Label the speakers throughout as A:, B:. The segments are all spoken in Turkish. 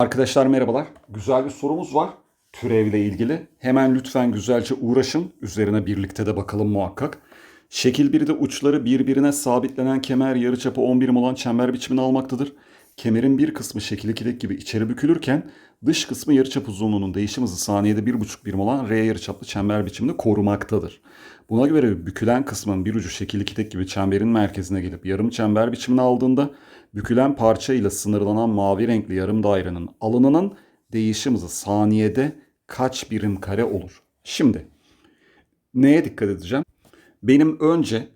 A: Arkadaşlar merhabalar. Güzel bir sorumuz var türevle ilgili. Hemen lütfen güzelce uğraşın. Üzerine birlikte de bakalım muhakkak. Şekil 1'de uçları birbirine sabitlenen kemer yarıçapı 10 birim olan çember biçimini almaktadır. Kemerin bir kısmı şekil 2'deki gibi içeri bükülürken dış kısmı yarıçap uzunluğunun değişim hızı saniyede 1,5 birim olan R yarıçaplı çember biçimini korumaktadır. Buna göre bükülen kısmın bir ucu şekil 2'deki gibi çemberin merkezine gelip yarım çember biçimini aldığında bükülen parça ile sınırlanan mavi renkli yarım dairenin alanının değişim hızı saniyede kaç birim kare olur? Şimdi neye dikkat edeceğim? Benim önce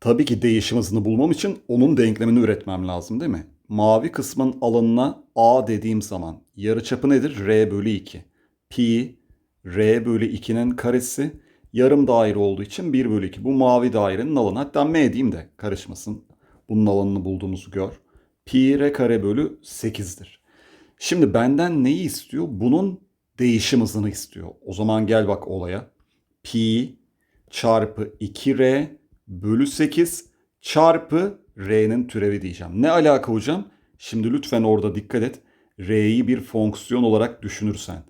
A: tabii ki değişim hızını bulmam için onun denklemini üretmem lazım değil mi? Mavi kısmın alanına A dediğim zaman yarıçapı nedir? R bölü 2. Pi R bölü 2'nin karesi yarım daire olduğu için 1 bölü 2. Bu mavi dairenin alanı. Hatta M diyeyim de karışmasın. Bunun alanını bulduğumuzu gör. Pi R kare bölü 8'dir. Şimdi benden neyi istiyor? Bunun değişim hızını istiyor. O zaman gel bak olaya. Pi çarpı 2R bölü 8 çarpı R'nin türevi diyeceğim. Ne alaka hocam? Şimdi lütfen orada dikkat et. R'yi bir fonksiyon olarak düşünürsen.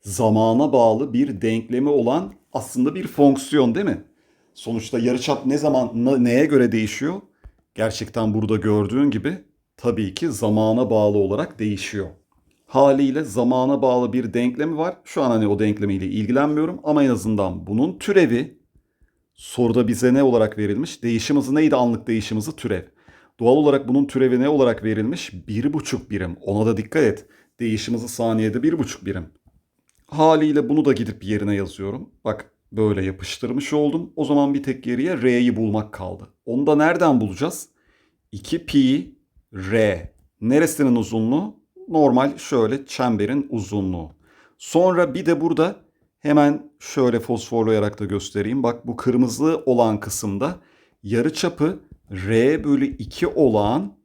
A: Zamana bağlı bir denklemi olan aslında bir fonksiyon değil mi? Sonuçta yarıçap ne zaman ne- neye göre değişiyor? Gerçekten burada gördüğün gibi tabii ki zamana bağlı olarak değişiyor. Haliyle zamana bağlı bir denklemi var. Şu an hani o denklemiyle ilgilenmiyorum ama en azından bunun türevi soruda bize ne olarak verilmiş? Değişim hızı neydi anlık değişim hızı? Türev. Doğal olarak bunun türevi ne olarak verilmiş? 1,5 birim. Ona da dikkat et. Değişim hızı saniyede 1,5 birim. Haliyle bunu da gidip yerine yazıyorum. Bak böyle yapıştırmış oldum. O zaman bir tek geriye R'yi bulmak kaldı. Onu da nereden bulacağız? 2 pi R. Neresinin uzunluğu? Normal şöyle çemberin uzunluğu. Sonra bir de burada hemen şöyle fosforlayarak da göstereyim. Bak bu kırmızı olan kısımda yarıçapı R bölü 2 olan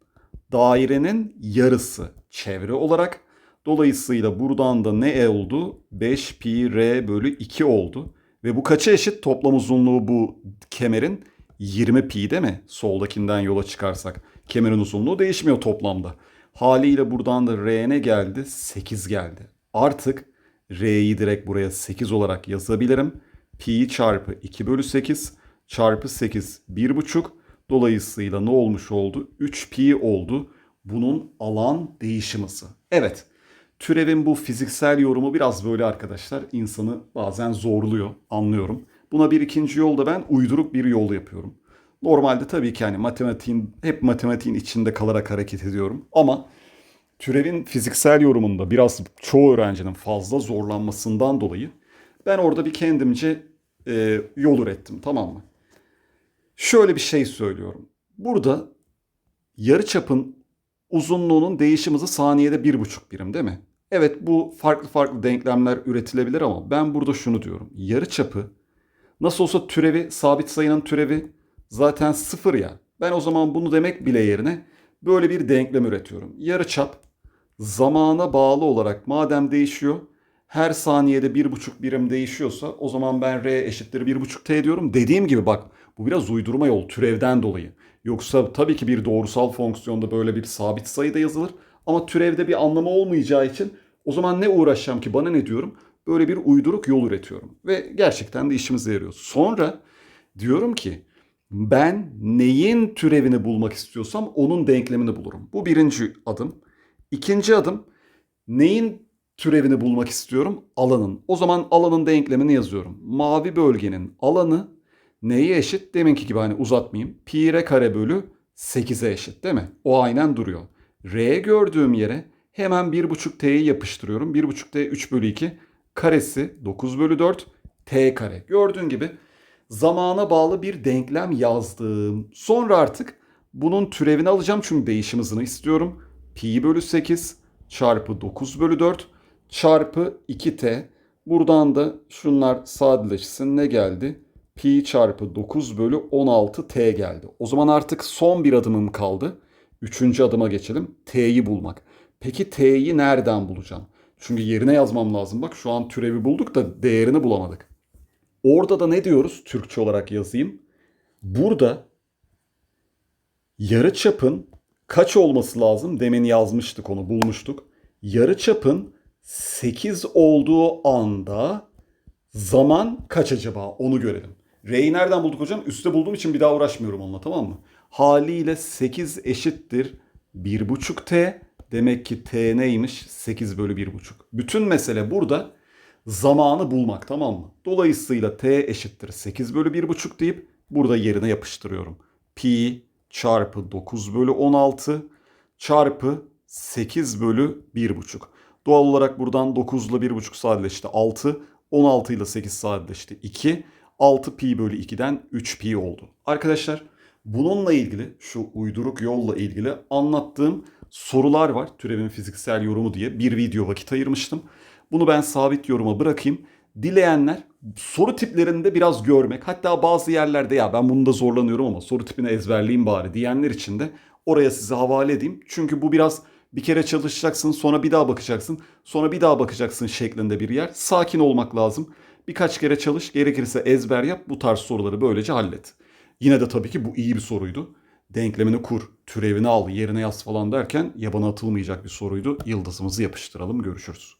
A: dairenin yarısı çevre olarak. Dolayısıyla buradan da ne oldu? 5 pi r bölü 2 oldu. Ve bu kaça eşit? Toplam uzunluğu bu kemerin 20 pi değil mi? Soldakinden yola çıkarsak. Kemerin uzunluğu değişmiyor toplamda. Haliyle buradan da r ne geldi? 8 geldi. Artık r'yi direkt buraya 8 olarak yazabilirim. Pi çarpı 2 bölü 8 çarpı 8 1,5. Dolayısıyla ne olmuş oldu? 3 pi oldu. Bunun alan değişim. Evet. Türevin bu fiziksel yorumu biraz böyle arkadaşlar insanı bazen zorluyor anlıyorum. Buna bir ikinci yolda ben uyduruk bir yol yapıyorum. Normalde tabii ki hani matematiğin hep matematiğin içinde kalarak hareket ediyorum ama türevin fiziksel yorumunda biraz çoğu öğrencinin fazla zorlanmasından dolayı ben orada bir kendimce e, yol ürettim tamam mı? Şöyle bir şey söylüyorum. Burada yarıçapın uzunluğunun değişim hızı saniyede 1,5 birim değil mi? Evet bu farklı farklı denklemler üretilebilir ama ben burada şunu diyorum. Yarıçapı nasıl olsa türevi sabit sayının türevi zaten sıfır ya. Ben o zaman bunu demek bile yerine böyle bir denklem üretiyorum. Yarıçap zamana bağlı olarak madem değişiyor her saniyede 1,5 birim değişiyorsa o zaman ben r eşittir 1,5t diyorum. Dediğim gibi bak bu biraz uydurma yol türevden dolayı. Yoksa tabii ki bir doğrusal fonksiyonda böyle bir sabit sayıda yazılır. Ama türevde bir anlamı olmayacağı için o zaman ne uğraşacağım ki bana ne diyorum? Böyle bir uyduruk yol üretiyorum. Ve gerçekten de işimize yarıyor. Sonra diyorum ki ben neyin türevini bulmak istiyorsam onun denklemini bulurum. Bu birinci adım. İkinci adım neyin türevini bulmak istiyorum? Alanın. O zaman alanın denklemini yazıyorum. Mavi bölgenin alanı neye eşit? Deminki gibi hani uzatmayayım. Pi r kare bölü 8'e eşit değil mi? O aynen duruyor. R gördüğüm yere hemen 1.5t'yi yapıştırıyorum. 1.5t 3 bölü 2 karesi 9 bölü 4 t kare. Gördüğün gibi zamana bağlı bir denklem yazdım. Sonra artık bunun türevini alacağım çünkü değişim hızını istiyorum. Pi bölü 8 çarpı 9 bölü 4 çarpı 2t. Buradan da şunlar sadeleşsin ne geldi? Pi çarpı 9 bölü 16t geldi. O zaman artık son bir adımım kaldı. Üçüncü adıma geçelim. T'yi bulmak. Peki T'yi nereden bulacağım? Çünkü yerine yazmam lazım. Bak şu an türevi bulduk da değerini bulamadık. Orada da ne diyoruz? Türkçe olarak yazayım. Burada yarıçapın kaç olması lazım? Demin yazmıştık onu bulmuştuk. Yarıçapın 8 olduğu anda zaman kaç acaba onu görelim. R'yi nereden bulduk hocam? Üste bulduğum için bir daha uğraşmıyorum onunla tamam mı? Haliyle 8 eşittir 1,5t. Demek ki t neymiş? 8 bölü 1,5. Bütün mesele burada zamanı bulmak tamam mı? Dolayısıyla t eşittir 8 bölü 1,5 deyip burada yerine yapıştırıyorum. Pi çarpı 9 bölü 16 çarpı 8 bölü 1,5. Doğal olarak buradan 9 ile 1,5 sadeleşti 6. 16 ile 8 sadeleşti 2. 6 pi bölü 2'den 3 pi oldu. Arkadaşlar bununla ilgili şu uyduruk yolla ilgili anlattığım sorular var. Türevin fiziksel yorumu diye bir video vakit ayırmıştım. Bunu ben sabit yoruma bırakayım. Dileyenler soru tiplerini de biraz görmek hatta bazı yerlerde ya ben bunda zorlanıyorum ama soru tipini ezberleyeyim bari diyenler için de oraya size havale edeyim. Çünkü bu biraz bir kere çalışacaksın sonra bir daha bakacaksın sonra bir daha bakacaksın şeklinde bir yer. Sakin olmak lazım. Birkaç kere çalış gerekirse ezber yap bu tarz soruları böylece hallet. Yine de tabii ki bu iyi bir soruydu. Denklemini kur, türevini al, yerine yaz falan derken yabana atılmayacak bir soruydu. Yıldızımızı yapıştıralım görüşürüz.